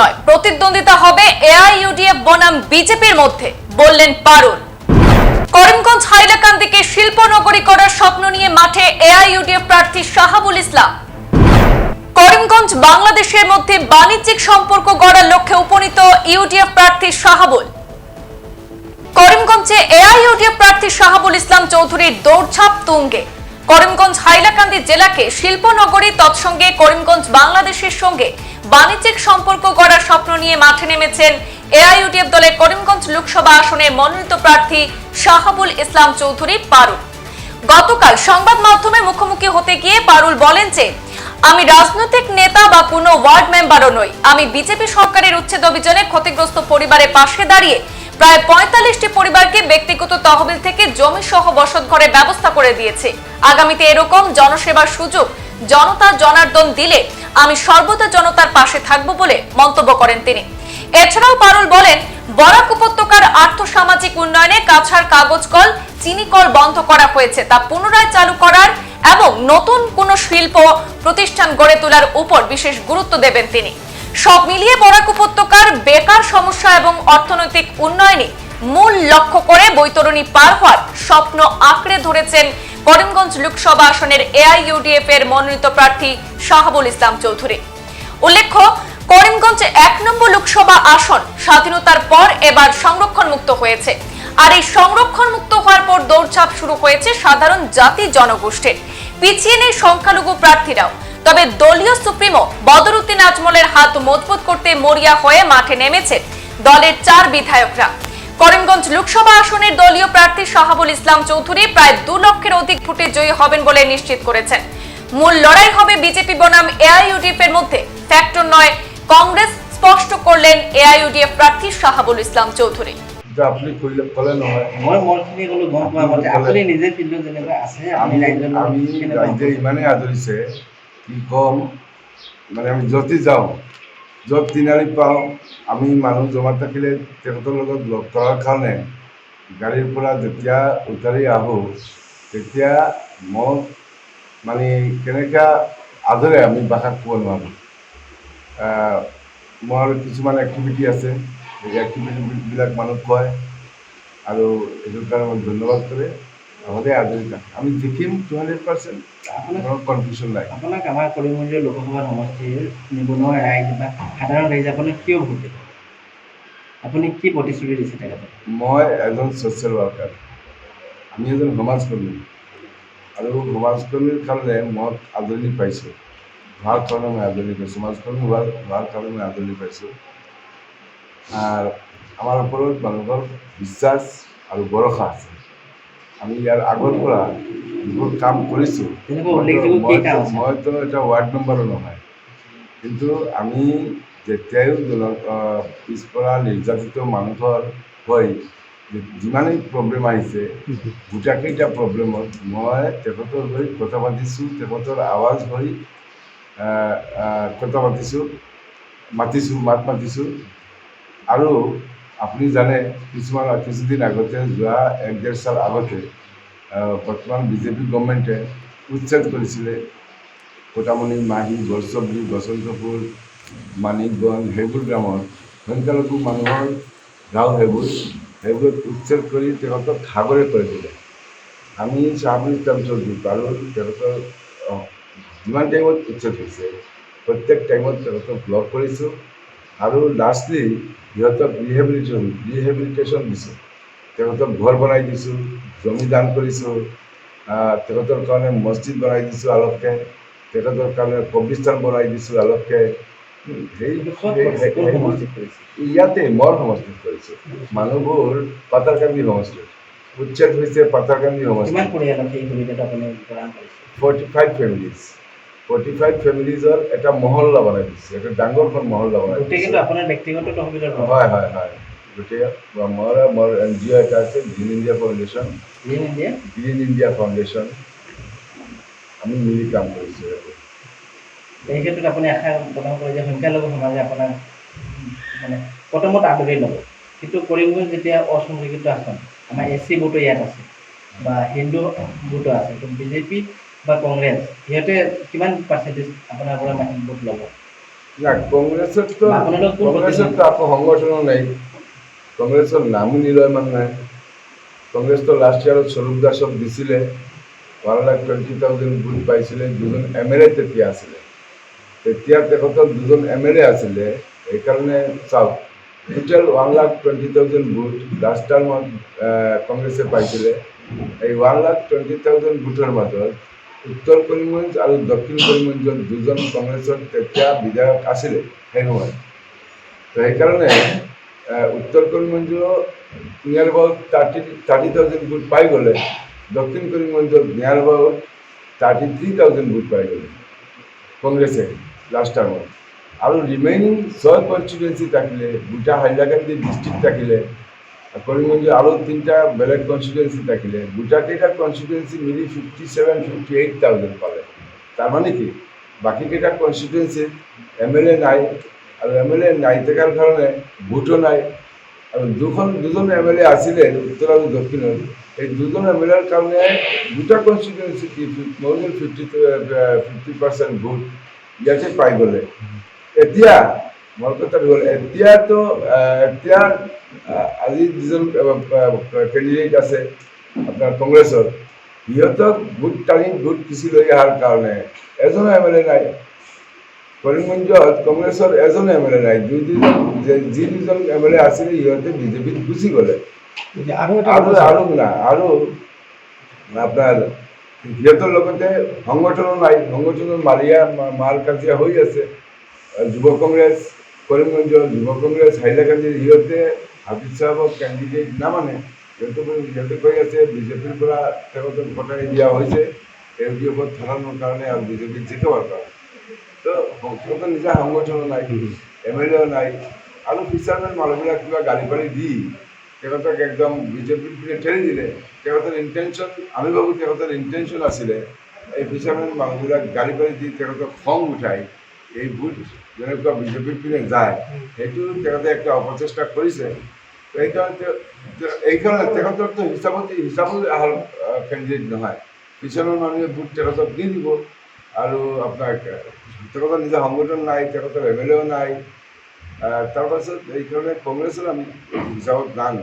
নয়। প্রতিদ্বন্দ্বিতা হবে এআইইউডিএফ বনাম, বিজেপির মধ্যে, বললেন পারুল। করিমগঞ্জ হাইলাকান্দিকে শিল্পনগরী করার স্বপ্ন নিয়ে মাঠে এআইইউডিএফ প্রার্থী শাহাবুল ইসলাম। করিমগঞ্জ বাংলাদেশের মধ্যে বাণিজ্যিক সম্পর্ক গড়ার লক্ষ্যে উপনীত ইউডিএফ প্রার্থী শাহাবুল। করিমগঞ্জে এআইইউডিএফ প্রার্থী শাহাবুল ইসলাম চৌধুরীর দৌড়ঝাঁপ তুঙ্গে। করিমগঞ্জ হাইলাকান্দি জেলাকে শিল্পনগরী তৎসঙ্গে করিমগঞ্জ বাংলাদেশের সঙ্গে বাণিজ্যিক সম্পর্ক গড়ার স্বপ্ন নিয়ে মাঠে নেমেছেন এআইইউডিএফ দলের করিমগঞ্জ লোকসভা আসনের মনোনীত প্রার্থী শাহাবুল ইসলাম চৌধুরী পারুল। গতকাল সংবাদ মাধ্যমে মুখোমুখি হতে গিয়ে পারুল বলেন যে, আমি রাজনৈতিক নেতা বা কোনো ওয়ার্ড মেম্বারও নই। আমি বিজেপি সরকারের উচ্ছেদ অভিযানে ক্ষতিগ্রস্ত পরিবারের পাশে দাঁড়িয়ে প্রায় পঁয়তাল্লিশটি পরিবারকে ব্যক্তিগত তহবিল থেকে জমি সহ বসত ঘরের ব্যবস্থা করে দিয়েছে। আগামীতে এরকম জনসেবার সুযোগ জনতা জনার্দন দিলে আমি সর্বদা জনতার পাশে থাকব বলে মন্তব্য করেন তিনি। এছাড়াও পারুল বলেন, বরাক উপত্যকার আর্থসামাজিক উন্নয়নে কাছার কাগজ কল, চিনি কল বন্ধ করা হয়েছে, তা পুনরায় চালু করার এবং নতুন কোনো শিল্প প্রতিষ্ঠান গড়ে তোলার উপর বিশেষ গুরুত্ব দেবেন তিনি। সব মিলিয়ে বরাক উপত্যকার বেকার সমস্যা এবং অর্থনৈতিক উন্নয়নে মূল লক্ষ্য করে বৈতরণী পার হওয়ার স্বপ্ন আঁকড়ে ধরেছেন করিমগঞ্জ লোকসভা আসনের এআইইউডিএফ এর মনোনীত প্রার্থী শাহাবুল ইসলাম চৌধুরী। উল্লেখ্য, করিমগঞ্জ এক নম্বর লোকসভা আসন স্বাধীনতার পর এবার সংরক্ষণ মুক্ত হয়েছে। আর এই সংরক্ষণ মুক্ত হওয়ার পর দৌড়ঝাঁপ শুরু হয়েছে সাধারণ জাতি জনগোষ্ঠীর। পিছিয়ে নেই সংখ্যালঘু প্রার্থীরাও। তবে দলীয় সুপ্রিমো বদরুদ্দিন আজমলের হাত মজবুত করতে মরিয়া হয়ে মাঠে নেমেছে দলের চার বিধায়করা। করিমগঞ্জ লোকসভা আসনের দলীয় প্রার্থী শাহাবুল ইসলাম চৌধুরী প্রায় দু লক্ষের অধিক ভোটে জয়ী হবেন বলে নিশ্চিত করেছেন। মূল লড়াই হবে বিজেপি বনাম এআইইউডিএফ এর মধ্যে। ফ্যাক্টর নয় কংগ্রেস স্পষ্ট করলেন এআইইউডিএফ প্রার্থী শাহাবুল ইসলাম চৌধুরী। আপুনি কৰিলে ক'লে নহয় মই মনখিনি ক'লো গম পোৱা মতে আপুনি নিজে ফিল্ডত যেনেকুৱা আছে আমি আমি ৰাইজৰ লগত আমি কেনেকুৱা ৰাইজে ইমানেই আদৰিছে কি ক'ম? মানে আমি য'তে যাওঁ য'ত তিনিআলি পাওঁ, আমি মানুহ জমা থাকিলে তেখেতৰ লগত লগ কৰাৰ কাৰণে গাড়ীৰ পৰা যেতিয়া উতাৰি আহোঁ, তেতিয়া মোক মানে কেনেকুৱা আদৰে আমি ভাষাত ক'ব নোৱাৰোঁ। মোৰ কিছুমান এক্টিভিটি আছে সেই এক্টিভিটিবিলাক মানুহ কয় আৰু এইটোৰ কাৰণে মই ধন্যবাদ কৰে। সদায় আদৰি থাক আমি দেখিম টু হাণ্ড্ৰেড পাৰ্চেণ্ট কনফিউশ্যন নাই। আপোনাক আমাৰ কৰিমগঞ্জৰ লোকসভা সমষ্টিৰ নিবনুৱা ৰাইজ বা সাধাৰণ ৰাইজে আপোনাক কিয় ভোট দিব? আপুনি কি প্ৰতিশ্ৰুতি দিছে তেখেতক? মই এজন ছ'চিয়েল ৱৰ্কাৰ আমি এজন সমাজকৰ্মী আৰু সমাজকৰ্মীৰ কাৰণে মই আদৰণি পাইছোঁ। হোৱাৰ কাৰণে মই আদৰণি পাইছোঁ। সমাজকৰ্মী হোৱাৰ হোৱাৰ কাৰণে মই আদৰণি পাইছোঁ। আৰু আমাৰ ওপৰত মানুহৰ বিশ্বাস আৰু ভৰসা আছে। আমি ইয়াৰ আগৰ পৰা যিবোৰ কাম কৰিছোঁ? মইতো এটা ৱাৰ্ড মেম্বাৰো নহয়। কিন্তু আমি যেতিয়াই জন পিছপৰা নিৰ্যাতিত মানুহৰ হৈ যিমানেই প্ৰব্লেম আহিছে গোটেইকেইটা প্ৰব্লেমত মই তেখেতৰ হৈ কথা পাতিছোঁ তেখেতৰ আৱাজ হৈ কথা পাতিছোঁ মাতিছোঁ মাত মাতিছোঁ। আৰু আপুনি জানে কিছুমান কিছুদিন আগতে যোৱা এক ডেৰ চাল আগতে বৰ্তমান বিজেপি গভৰ্ণমেণ্টে উচ্ছেদ কৰিছিলে। কোটামণি, মাহী গড়চবলি বসন্তপুৰ মানিকগঞ্জ, সেইবোৰ গ্ৰামত সংখ্যালঘু মানুহৰ গাঁও সেইবোৰ, সেইবোৰত উচ্ছেদ কৰি তেখেতক সাগৰে কৰি দিলে। আমি চাহাবুল ইছলাম চৌধুৰী আৰু তেখেতৰ যিমান টাইমত উচ্ছেদ হৈছে, প্ৰত্যেক টাইমত তেখেতক ব্লক কৰিছোঁ। আৰু লাষ্টলি সিহঁতক ৰিহেবিলিটেশ্যন ৰিহেবিলিটেশ্যন দিছোঁ। তেখেতক ঘৰ বনাই দিছোঁ জমি দান কৰিছোঁ তেখেতৰ কাৰণে মছজিদ বনাই দিছোঁ অলপকৈ তেখেতৰ কাৰণে কবৰিস্তান বনাই দিছোঁ কৰিছে। ইয়াতে মোৰ সমষ্টিত কৰিছোঁ। মানুহবোৰ পাতাৰকান্দি সমষ্টিত। উচ্ছেদ হৈছে পাতাৰকান্দি কৰিছে? Forty five families forty five ফেমিলিজৰ এটা মহল্লা বনাই দিছে এটা ডাঙৰখন মহল্লা বনাই দিছে কিন্তু আপোনাৰ ব্যক্তিগত তহবিলৰ হয় হয় হয়। গোটেই মোৰ মোৰ এন জি অ' এটা আছে Green India Foundation Green India Green India Foundation আমি মিলি কাম কৰিছোঁ। এই ক্ষেত্ৰত আপুনি আশা প্ৰদান কৰে যে সংখ্যালঘু সমাজে আপোনাক মানে প্ৰথমত আদৰি ল'ব কিন্তু কৰিমগঞ্জ যেতিয়া অসংৰক্ষিত আসন আমাৰ এছ চি ভোটো ইয়াত আছে বা হিন্দু ভোটো আছে। তো বিজেপি বা কংগ্ৰেছ সিহঁতে কিমান পাৰ্চেণ্টেজ আপোনাৰ পৰা মানে ভোট ল'ব? না কংগ্রেসের তো আপনি সংগঠনও নেই। কংগ্রেসের নামও নিলয় মান নাই কংগ্রেস তো লাষ্ট ইয়াৰত স্বৰূপ দাসক দিছিলে। One lakh twenty thousand vote পাইছিলে দুজন এম এল এ তেতিয়া আছিলে। তেতিয়া তেখেতৰ দুজন এম এল এ আছিলে সেইকাৰণে চাওক total one lakh twenty thousand vote last টাইমত কংগ্ৰেছে পাইছিলে। এই ওৱান লাখ টুৱেণ্টি থাউজেণ্ড ভোটৰ মাজত উত্তৰ কৰিমগঞ্জ আৰু দক্ষিণ কৰিমগঞ্জত দুজন কংগ্ৰেছৰ তেতিয়া বিধায়ক আছিলে, সেই সময়ত। তো সেইকাৰণে উত্তৰ Karimganj near about thirty thirty thousand vote পাই গ'লে, দক্ষিণ কৰিমগঞ্জত near about thirty three thousand vote পাই গ'লে, কংগ্ৰেছে লাষ্ট টাইমত আৰু ৰিমেইনিং ছয় কনষ্টিটুৱেঞ্চি থাকিলে, দুটা হাইলাকান্দি ডিষ্ট্ৰিক্ট থাকিলে কৰিমগঞ্জ আৰু তিনিটা বেলেগ কনষ্টিটুৱেঞ্চি থাকিলে গোটাকেইটা কনষ্টিটুৱেঞ্চি মিলি fifty seven fifty eight thousand পালে তাৰমানে কি? বাকি বাকীকেইটা কনষ্টিটুৱেঞ্চিত এম এল এ নাই আৰু এম এল এ নাই থকাৰ কাৰণে ভোটো নাই। আৰু দুখন, দুজন এম এল এ আছিলে, উত্তৰ আৰু দক্ষিণত এই দুজন এম এল এৰ কাৰণে দুটা কনষ্টিটুৱেঞ্চি মোৰ then fifty fifty percent vote ইয়াতে পাই গ'লে। এতিয়া মোৰ কথা হ'ল, এতিয়াতো এতিয়া আজি যিজন কেণ্ডিডেট আছে আপোনাৰ কংগ্ৰেছৰ সিহঁতক ভোট টানি ভোট পিছি লৈ অহাৰ কাৰণে এজনো এম এল এ নাই। কৰিমগঞ্জত কংগ্ৰেছৰ এজন এম এল এ নাই। দুই দুজন যি দুজন এম এল এ আছিলে সিহঁতে বিজেপিত গুচি গ'লে। আৰু আৰু না আৰু আপোনাৰ সিহঁতৰ লগতে সংগঠনো নাই। সংগঠনৰ মাৰিয়া মাৰ কাজিয়া হৈ আছে। যুৱ কংগ্ৰেছ কৰিমগঞ্জৰ যুৱ কংগ্ৰেছ হাইলাকান্দিৰ সিহঁতে হাফিজ চাহাবক কেণ্ডিডেট নামানে সিহঁতে কৈ- সিহঁতে কৈ আছে বিজেপিৰ পৰা তেখেতক কটাই দিয়া হৈছে এল ডি এফত ঠেলানোৰ কাৰণে আৰু বিজেপিত জিকাবৰ কাৰণে। তো সিহঁতৰ নিজা সংগঠনো নাই এম এল এও নাই, আৰু ফিচাৰমেন মানুহবিলাক কিবা গালি পাৰি দি তেখেতক একদম বিজেপিৰ পিনে ঠেলি দিলে তেখেতৰ ইণ্টেনশ্যন আমি ভাবোঁ তেখেতৰ ইণ্টেনশ্যন আছিলে, এই ফিচাৰমেন মানুহবিলাক গালি পাৰি দি তেখেতক খং উঠাই, এই ভোট যেনেকুৱা বিজেপিৰ পিনে যায়, সেইটো তেখেতে একটা অপচেষ্টা কৰিছে তো এইকাৰণে তেওঁ- তেওঁ- এইকাৰণে তেখেতৰতো হিচাপত হিচাপত আহাৰ কেণ্ডিডেট নহয়। ফিচাৰৰ মানুহে ভোট তেখেতক দি দিব। আৰু আপোনাৰ তেখেতৰ নিজা সংগঠন নাই তেখেতৰ এম এল এও নাই। তাৰপাছত এইকাৰণে কংগ্ৰেছৰ আমি হিচাপত নান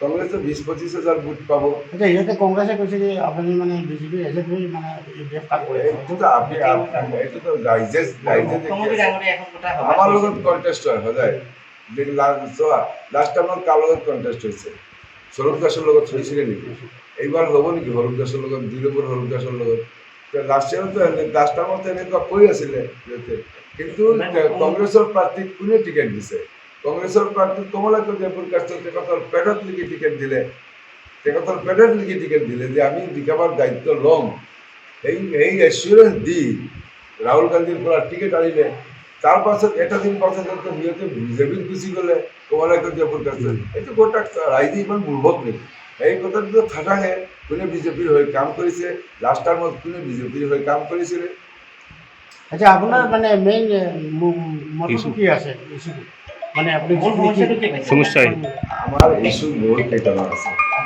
কংগ্ৰেছে বিছ পঁচিছ হাজাৰ ভোট পাব। এতিয়া সিহঁতে কংগ্ৰেছে কৈছে যে আপুনি মানে বিজেপিৰ এজেণ্ট হৈ মানে গ্ৰেপ্তাৰ কৰে এইটোতো আপনি এইটোতো ৰাইজে আমাৰ লগত কণ্টেষ্ট হয় সদায় যে লা- চোৱা লাষ্ট টাইমত কাৰ লগত কণ্টেষ্ট হৈছে স্বৰূপ দাসৰ লগত হৈছিলে নেকি এইবাৰ হ'ব নেকি স্বৰূপ দাসৰ লগত দুই স্বৰূপ দাসৰ লগত? লাষ্ট ইয়াৰতো লাষ্ট টাইমত এনেকুৱা কৈ আছিলে কিন্তু কংগ্ৰেছৰ প্ৰাৰ্থীক কোনে টিকেট দিছে? কংগ্ৰেছৰ প্ৰাৰ্থীক কমলাক্ষ দেৱপুৰ কাষ্টৰ তেখেতৰ পেটত লিখি টিকেট দিলে। তেখেতৰ পেটত লিখি টিকেট দিলে যে আমি জিকাবাৰ দায়িত্ব ল'ম। সেই সেই এচুৰেঞ্চ দি ৰাহুল গান্ধীৰ পৰা টিকেট আনিলে। তাৰ পাছত এটা দিন পাছত সিহঁতে বিজেপিত গুচি গ'লে কমলাক্ষ দেৱপুৰ কাষ্টৰ এইটো গোটা ৰাইজে ইমান মূৰ্ভক নেকি এই কথাটোতো থাকাহে কোনে বিজেপিৰ হৈ কাম কৰিছে লাষ্ট টাইমত কোনে বিজেপিৰ হৈ কাম কৰিছিলে আচ্ছা আপোনাৰ মানে মেইন কি আছে? মানে আপুনি সমস্যা আমাৰ ইছ্যু বহুত কেইটামান আছে।